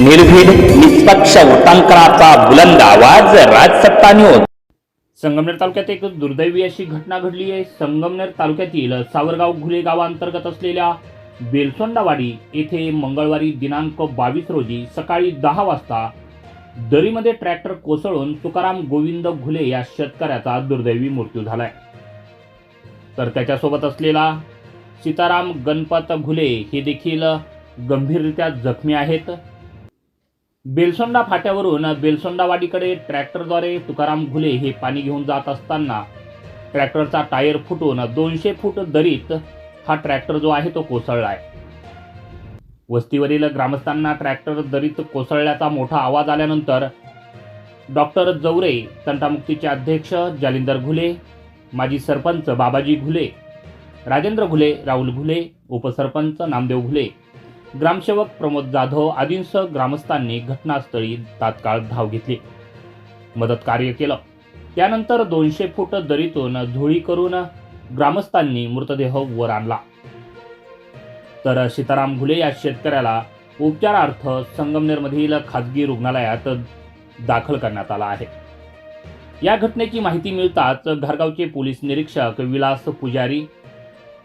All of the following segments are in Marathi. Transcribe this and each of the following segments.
निर्भीड निष्पक्ष वृत्तांकनाचा बुलंद आवाज राजसत्ता न्यूज संगमनेर तालुक्यात एक दुर्दैवी अशी घटना घडली आहे. संगमनेर तालुक्यातील सावरगाव घुले गावांतर्गत असलेल्या बेलसोंडावाडी येथे मंगळवारी दिनांक बावीस रोजी सकाळी दहा वाजता दरीमध्ये ट्रॅक्टर कोसळून तुकाराम गोविंद घुले या शेतकऱ्याचा दुर्दैवी मृत्यू झालाय. तर त्याच्यासोबत असलेला सीताराम गणपत घुले हे देखील गंभीररित्या जखमी आहेत. बेलसोंडा फाट्यावरून बेलसोंडावाडीकडे ट्रॅक्टरद्वारे तुकाराम घुले हे पाणी घेऊन जात असताना ट्रॅक्टरचा टायर फुटून दोनशे फूट दरीत हा ट्रॅक्टर जो आहे तो कोसळला आहे. वस्तीवरील ग्रामस्थांना ट्रॅक्टर दरीत कोसळल्याचा मोठा आवाज आल्यानंतर डॉक्टर जवरे तंटामुक्तीचे अध्यक्ष जालिंदर घुले माजी सरपंच बाबाजी घुले राजेंद्र घुले राहुल घुले उपसरपंच नामदेव घुले ग्रामसेवक प्रमोद जाधव आदींसह ग्रामस्थांनी घटनास्थळी तात्काळ धाव घेतली. मदत कार्य केलं. त्यानंतर दोनशे फूट दरीतून धुळी करून ग्रामस्थांनी मृतदेह वर आणला. तर सीताराम घुले या शेतकऱ्याला उपचारार्थ संगमनेरमधील खाजगी रुग्णालयात दाखल करण्यात आला आहे. या घटनेची माहिती मिळताच घरगावचे पोलीस निरीक्षक विलास पुजारी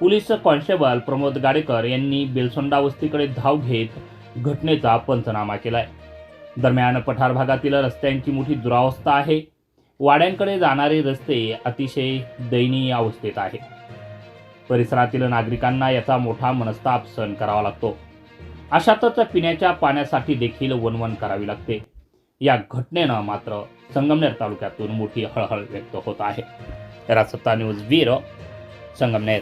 पोलीस कॉन्स्टेबल प्रमोद गाडेकर यांनी बेलसोंडा वस्तीकडे धाव घेत घटनेचा पंचनामा केलाय. दरम्यान पठार भागातील रस्त्यांची मोठी दुरावस्था आहे. वाड्यांकडे जाणारे रस्ते अतिशय दयनीय अवस्थेत आहे. परिसरातील नागरिकांना याचा मोठा मनस्ताप सहन करावा लागतो. अशातच पिण्याच्या पाण्यासाठी देखील वणवण करावी लागते. या घटनेनं मात्र संगमनेर तालुक्यातून मोठी हळहळ व्यक्त होत आहे. सत्ता न्यूज ब्युरो संगमनेर.